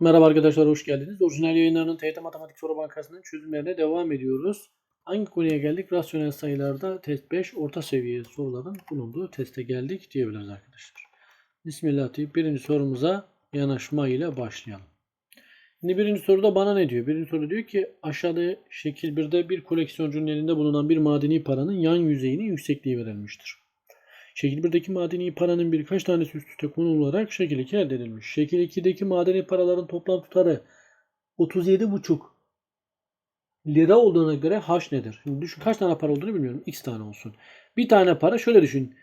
Merhaba arkadaşlar hoş geldiniz. Orijinal yayınlarının TYT Matematik Soru Bankası'nın çözümlerine devam ediyoruz. Hangi konuya geldik? Rasyonel sayılarda test 5 orta seviye soruların bulunduğu teste geldik diyebiliriz arkadaşlar. Bismillah deyip birinci sorumuza yanaşma ile başlayalım. Şimdi birinci soruda bana ne diyor? Birinci soru diyor ki aşağıda şekil 1'de bir koleksiyoncunun elinde bulunan bir madeni paranın yan yüzeyinin yüksekliği verilmiştir. Şekil 1'deki madeni paranın birkaç tanesi üst üste konularak şekil 2 elde edilmiş. Şekil 2'deki madeni paraların toplam tutarı 37,5 lira olduğuna göre h nedir? Şimdi düşün kaç tane para olduğunu bilmiyorum. X tane olsun. Bir tane para şöyle düşün.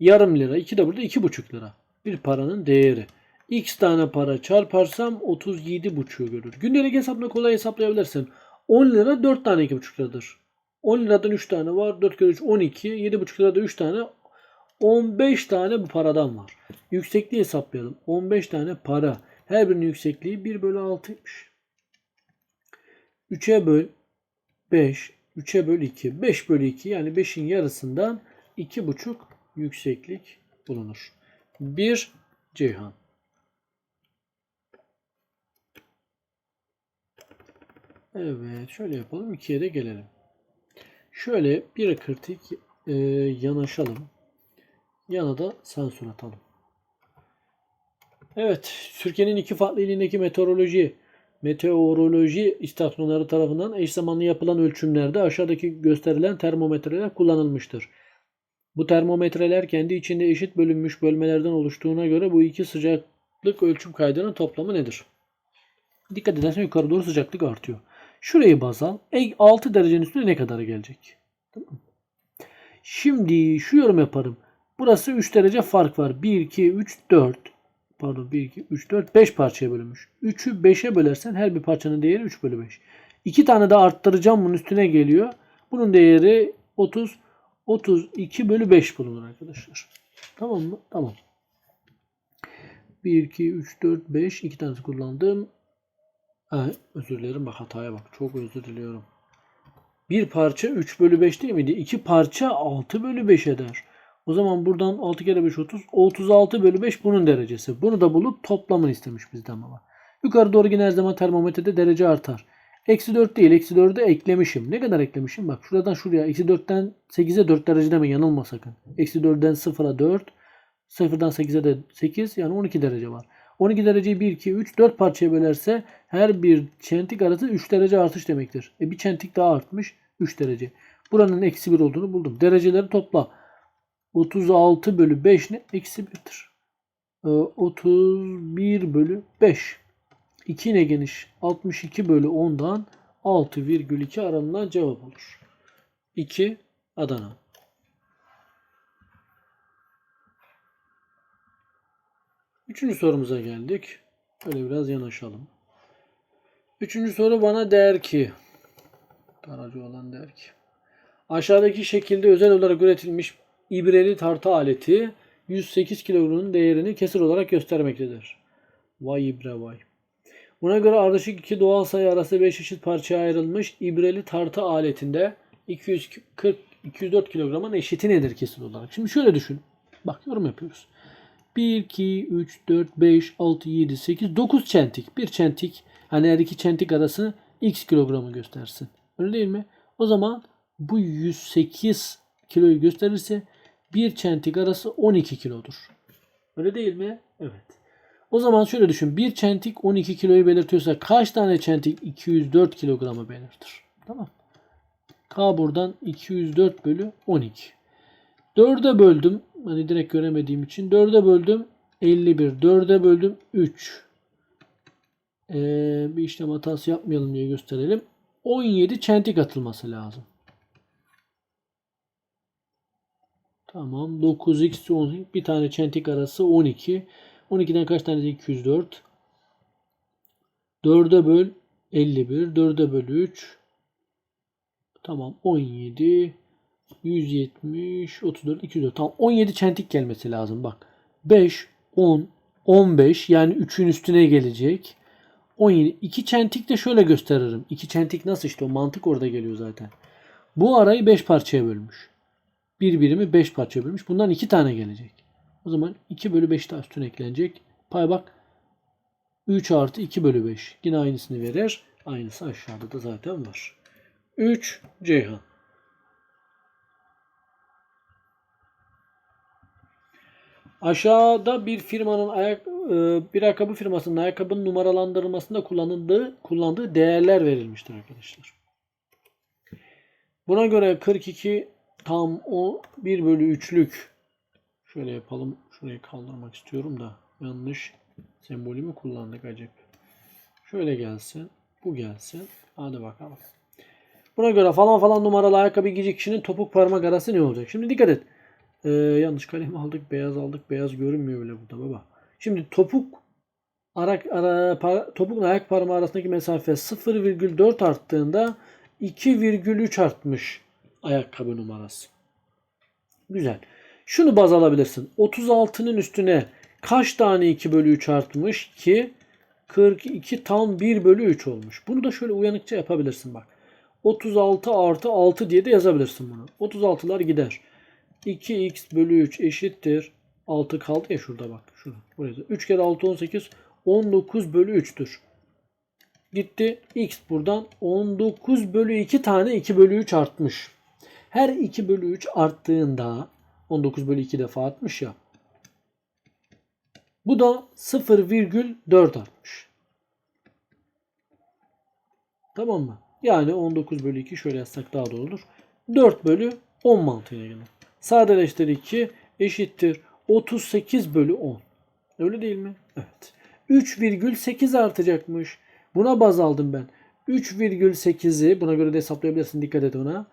Yarım lira. 2 de burada 2,5 lira. Bir paranın değeri. X tane para çarparsam 37,5'u görür. Gündelik hesapla kolay hesaplayabilirsin. 10 lira 4 tane 2,5 liradır. 10 liradan 3 tane var. 4 kere 3 12. 7,5 lirada 3 tane 15 tane bu paradan var. Yüksekliği hesaplayalım. 15 tane para. Her birinin yüksekliği 1 bölü 6'ymış. 3'e böl 5. 3'e böl 2. 5 bölü 2 yani 5'in yarısından 2,5 yükseklik bulunur. 1 Ceyhan. Evet şöyle yapalım. 2'ye de gelelim. Şöyle bir kritik e, yanaşalım. Yana da sensör atalım. Evet, Türkiye'nin iki farklı ilindeki meteoroloji meteoroloji istasyonları tarafından eş zamanlı yapılan ölçümlerde aşağıdaki gösterilen termometreler kullanılmıştır. Bu termometreler kendi içinde eşit bölünmüş bölmelerden oluştuğuna göre bu iki sıcaklık ölçüm kaydının toplamı nedir? Dikkat edersen yukarı doğru sıcaklık artıyor. Şurayı baz al. 6 derecenin üstüne ne kadar gelecek? Şimdi şu yorum yaparım. Burası 3 derece fark var. 1, 2, 3, 4. Pardon 1, 2, 3, 4, 5 parçaya bölünmüş. 3'ü 5'e bölersen her bir parçanın değeri 3 bölü 5. 2 tane daha arttıracağım bunun üstüne geliyor. Bunun değeri 30, 32 bölü 5 bulunur arkadaşlar. Tamam mı? Tamam. 1, 2, 3, 4, 5. 2 tanesi kullandım. Evet, özür dilerim bak hataya bak. Çok özür diliyorum. Bir parça 3 bölü 5 değil miydi? 2 parça 6 bölü 5 eder. O zaman buradan 6 kere 5 30. 36 bölü 5 bunun derecesi. Bunu da bulup toplamını istemiş bizden baba. Yukarı doğru yine her zaman termometrede derece artar. Eksi 4 değil. Eksi 4'ü eklemişim. Ne kadar eklemişim? Bak şuradan şuraya. Eksi 4'ten 8'e 4 derece deme yanılma sakın. Eksi 4'den 0'a 4. 0'dan 8'e de 8 yani 12 derece var. 12 dereceyi 1, 2, 3, 4 parçaya bölerse her bir çentik arası 3 derece artış demektir. E bir çentik daha artmış 3 derece. Buranın eksi 1 olduğunu buldum. Dereceleri topla. 36 bölü 5 ne? Eksi 1'dir. Ee, 31 bölü 5. 2 ne geniş? 62 bölü 10'dan 6,2 aranılan cevap olur. 2 Adana. Üçüncü sorumuza geldik. Böyle biraz yanaşalım. Üçüncü soru bana der ki Daracı olan der ki aşağıdaki şekilde özel olarak üretilmiş ibreli tartı aleti 108 kilogramın değerini kesir olarak göstermektedir. Vay ibre vay. Buna göre ardışık iki doğal sayı arası 5 eşit parçaya ayrılmış ibreli tartı aletinde 240 204 kilogramın eşiti nedir kesir olarak? Şimdi şöyle düşün. Bak yorum yapıyoruz. 1, 2, 3, 4, 5, 6, 7, 8, 9 çentik. Bir çentik hani her iki çentik arası x kilogramı göstersin. Öyle değil mi? O zaman bu 108 kiloyu gösterirse bir çentik arası 12 kilodur. Öyle değil mi? Evet. O zaman şöyle düşün. Bir çentik 12 kiloyu belirtiyorsa kaç tane çentik 204 kilogramı belirtir? Tamam. K buradan 204 bölü 12. 4'e böldüm. Hani direkt göremediğim için. 4'e böldüm. 51. 4'e böldüm. 3. Ee, bir işlem hatası yapmayalım diye gösterelim. 17 çentik atılması lazım. Tamam. 9x 10. Bir tane çentik arası 12. 12'den kaç tane 204? 4'e böl 51. 4'e böl 3. Tamam. 17. 170, 34, 204. Tamam 17 çentik gelmesi lazım bak. 5, 10, 15 yani 3'ün üstüne gelecek. 17. 2 çentik de şöyle gösteririm. 2 çentik nasıl işte o mantık orada geliyor zaten. Bu arayı 5 parçaya bölmüş. Bir birimi 5 parçaya bölmüş. Bundan 2 tane gelecek. O zaman 2 bölü 5 daha üstüne eklenecek. Pay bak 3 artı 2 bölü 5. Yine aynısını verir. Aynısı aşağıda da zaten var. 3 Ceyhan. Aşağıda bir firmanın ayak e, bir ayakkabı firmasının ayakkabının numaralandırılmasında kullanıldığı kullandığı değerler verilmiştir arkadaşlar. Buna göre 42 tam o 1 bölü 3'lük şöyle yapalım. Şurayı kaldırmak istiyorum da yanlış sembolü mü kullandık acaba? Şöyle gelsin. Bu gelsin. Hadi bakalım. Buna göre falan falan numaralı ayakkabı giyecek kişinin topuk parmak arası ne olacak? Şimdi dikkat et. Ee, yanlış kalem aldık. Beyaz aldık. Beyaz görünmüyor bile burada baba. Şimdi topuk arak, ara, par- topukla ayak parmağı arasındaki mesafe 0,4 arttığında 2,3 artmış ayakkabı numarası. Güzel. Şunu baz alabilirsin. 36'nın üstüne kaç tane 2 bölü 3 artmış ki 42 tam 1 bölü 3 olmuş. Bunu da şöyle uyanıkça yapabilirsin bak. 36 artı 6 diye de yazabilirsin bunu. 36'lar gider. 2x bölü 3 eşittir. 6 kaldı ya şurada bak. Şurada. Buraya da. 3 kere 6 18. 19 bölü 3'tür. Gitti. X buradan 19 bölü 2 tane 2 bölü 3 artmış. Her 2 bölü 3 arttığında 19 bölü 2 defa artmış ya. Bu da 0,4 artmış. Tamam mı? Yani 19 bölü 2 şöyle yazsak daha doğru olur. 4 bölü 10 mantığıyla gelir. Sadeleştir 2 eşittir 38 bölü 10. Öyle değil mi? Evet. 3,8 artacakmış. Buna baz aldım ben. 3,8'i buna göre de hesaplayabilirsin. Dikkat et ona.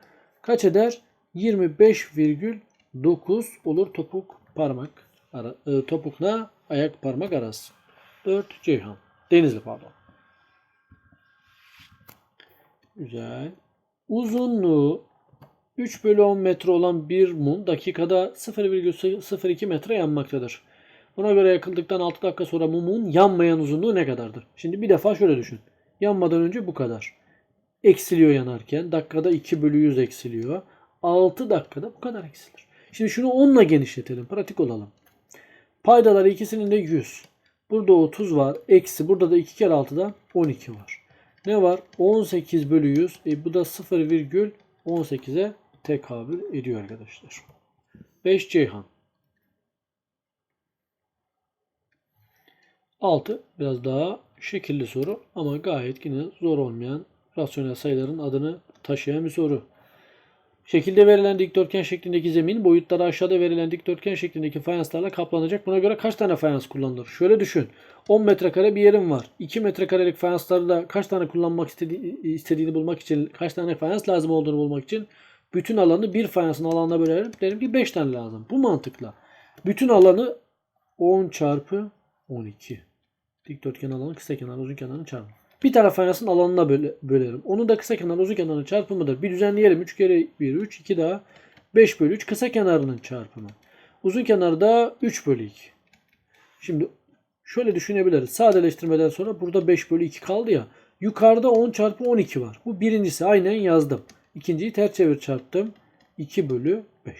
Kaç eder? 25,9 olur topuk parmak ara, e, topukla ayak parmak arası. 4 Ceyhan. Denizli pardon. Güzel. Uzunluğu 3 bölü 10 metre olan bir mum dakikada 0,02 metre yanmaktadır. Buna göre yakıldıktan 6 dakika sonra mumun yanmayan uzunluğu ne kadardır? Şimdi bir defa şöyle düşün. Yanmadan önce bu kadar. Eksiliyor yanarken. Dakikada 2 bölü 100 eksiliyor. 6 dakikada bu kadar eksilir. Şimdi şunu 10 ile genişletelim. Pratik olalım. Paydalar ikisinin de 100. Burada 30 var. Eksi burada da 2 kere 6'da 12 var. Ne var? 18 bölü 100. E, bu da 0,18'e tekabül ediyor arkadaşlar. 5 Ceyhan. 6 biraz daha şekilli soru ama gayet yine zor olmayan rasyonel sayıların adını taşıyan bir soru. Şekilde verilen dikdörtgen şeklindeki zemin boyutları aşağıda verilen dikdörtgen şeklindeki fayanslarla kaplanacak. Buna göre kaç tane fayans kullanılır? Şöyle düşün. 10 metrekare bir yerim var. 2 metrekarelik fayanslarla kaç tane kullanmak istedi- istediğini bulmak için, kaç tane fayans lazım olduğunu bulmak için bütün alanı bir fayansın alanına bölerim. Derim ki 5 tane lazım. Bu mantıkla. Bütün alanı 10 çarpı 12. Dikdörtgen alanı kısa kenar uzun kenarın çarpımı. Bir tane fayansın alanına böle- bölerim. Onun da kısa kenar uzun kenarın çarpımıdır. Bir düzenleyelim. 3 kere 1 3 2 daha 5 bölü 3 kısa kenarının çarpımı. Uzun kenarı da 3 bölü 2. Şimdi şöyle düşünebiliriz. Sadeleştirmeden sonra burada 5 bölü 2 kaldı ya. Yukarıda 10 çarpı 12 var. Bu birincisi aynen yazdım. İkinciyi ters çevir çarptım. 2 bölü 5.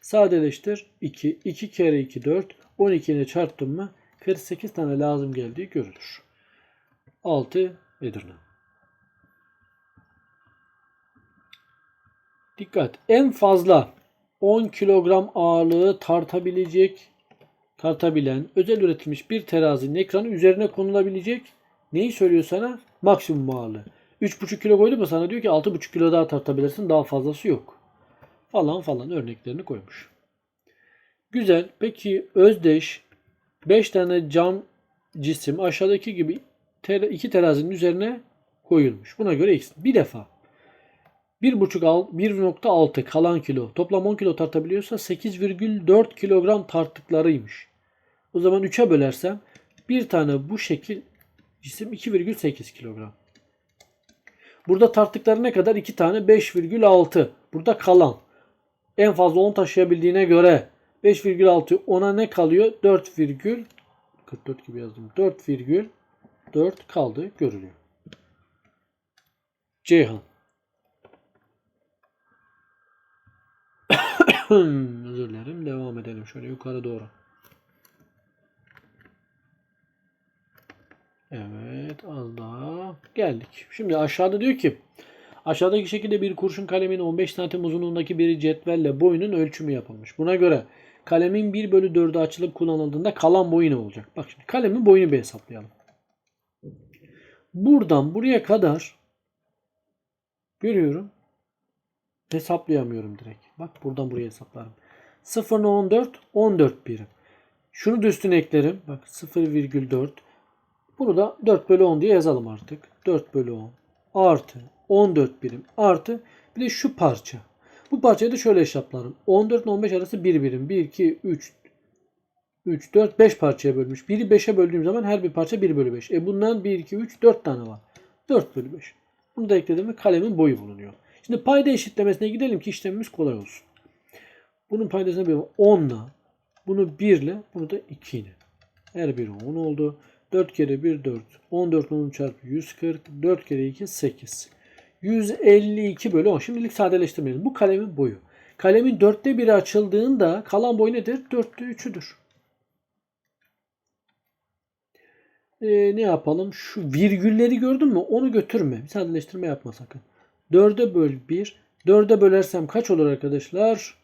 Sadeleştir 2. 2 kere 2 4. 12 ile çarptım mı 48 tane lazım geldiği görülür. 6 Edirne. Dikkat. En fazla 10 kilogram ağırlığı tartabilecek tartabilen özel üretilmiş bir terazinin ekranı üzerine konulabilecek neyi söylüyor sana? Maksimum ağırlığı. 3,5 kilo koydu mu sana diyor ki 6,5 kilo daha tartabilirsin daha fazlası yok. Falan falan örneklerini koymuş. Güzel. Peki özdeş 5 tane cam cisim aşağıdaki gibi iki terazinin üzerine koyulmuş. Buna göre x. Bir defa 1,5 al- 1.6 kalan kilo toplam 10 kilo tartabiliyorsa 8,4 kilogram tarttıklarıymış. O zaman 3'e bölersem bir tane bu şekil cisim 2,8 kilogram. Burada tarttıkları ne kadar? 2 tane 5,6. Burada kalan. En fazla 10 taşıyabildiğine göre 5,6 ona ne kalıyor? 4,44 gibi yazdım. 4,4 kaldı görülüyor. Ceyhan. Özür dilerim. Devam edelim şöyle yukarı doğru. Evet az daha geldik. Şimdi aşağıda diyor ki aşağıdaki şekilde bir kurşun kalemin 15 santim uzunluğundaki bir cetvelle boyunun ölçümü yapılmış. Buna göre kalemin 1 bölü 4'ü açılıp kullanıldığında kalan boyu ne olacak? Bak şimdi kalemin boyunu bir hesaplayalım. Buradan buraya kadar görüyorum. Hesaplayamıyorum direkt. Bak buradan buraya hesaplarım. 0.14 14 birim. Şunu da üstüne eklerim. Bak 0,4. Bunu da 4 bölü 10 diye yazalım artık. 4 bölü 10 artı 14 birim artı bir de şu parça. Bu parçayı da şöyle hesaplarım. 14 ile 15 arası 1 birim. 1, 2, 3, 3, 4, 5 parçaya bölmüş. Biri 5'e böldüğüm zaman her bir parça 1 bölü 5. E bundan 1, 2, 3, 4 tane var. 4 bölü 5. Bunu da eklediğimde kalemin boyu bulunuyor. Şimdi payda eşitlemesine gidelim ki işlemimiz kolay olsun. Bunun paydasına bir 10 ile bunu 1 ile bunu da 2 ile. Her biri 10 oldu. 4 kere 1 4. 14 10 çarpı 140. 4 kere 2 8. 152 bölü 10. Şimdilik sadeleştirmeyelim. Bu kalemin boyu. Kalemin dörtte biri açıldığında kalan boy nedir? Dörtte üçüdür. Ee, ne yapalım? Şu virgülleri gördün mü? Onu götürme. Sadeleştirme yapma sakın. 4'e böl 1. 4'e bölersem kaç olur arkadaşlar?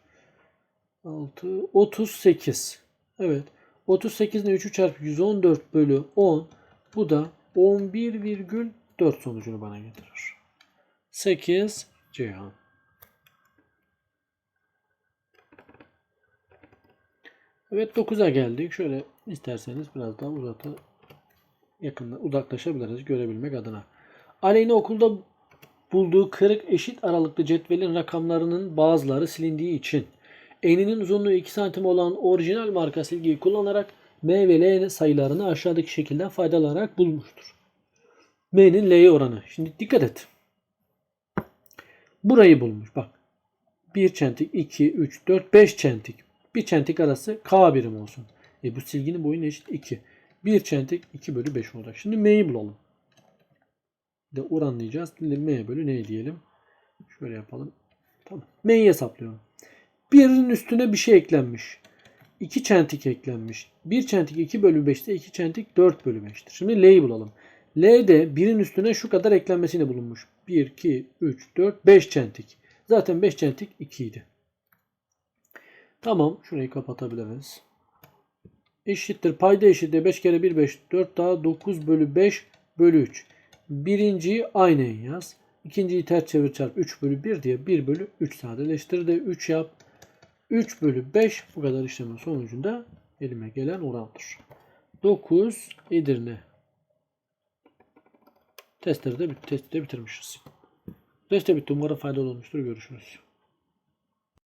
6, 38. Evet. 38 ile 3'ü çarpı 114 bölü 10. Bu da 11,4 sonucunu bana getirir. 8 Ceyhan. Evet 9'a geldik. Şöyle isterseniz biraz daha uzata yakında uzaklaşabiliriz görebilmek adına. Aleyna okulda bulduğu kırık eşit aralıklı cetvelin rakamlarının bazıları silindiği için eninin uzunluğu 2 santim olan orijinal marka silgiyi kullanarak M ve L sayılarını aşağıdaki şekilde faydalanarak bulmuştur. M'nin L'ye oranı. Şimdi dikkat et. Burayı bulmuş. Bak. 1 çentik, 2, 3, 4, 5 çentik. 1 çentik arası K birim olsun. E bu silginin boyu eşit? 2. 1 çentik 2 bölü 5 olacak. Şimdi M'yi bulalım. De oranlayacağız. Şimdi M bölü ne diyelim? Şöyle yapalım. Tamam. M'yi hesaplıyorum. Birinin üstüne bir şey eklenmiş. 2 çentik eklenmiş. 1 çentik 2 bölü 5'te 2 çentik 4 bölü 5'tir. Şimdi L'yi bulalım. L'de birin üstüne şu kadar eklenmesini bulunmuş. 1, 2, 3, 4, 5 çentik. Zaten 5 çentik 2 idi. Tamam. Şurayı kapatabiliriz. Eşittir. Payda eşittir. 5 kere 1 5. 4 daha 9 bölü 5 bölü 3. Birinciyi aynen yaz. İkinciyi ters çevir çarp 3 bölü 1 diye 1 bölü 3 sadeleştir de 3 yap. 3 bölü 5 bu kadar işlemin sonucunda elime gelen orandır. 9 Edirne. Testleri de, testi de bitirmişiz. Test de bitti. Umarım faydalı olmuştur. Görüşürüz.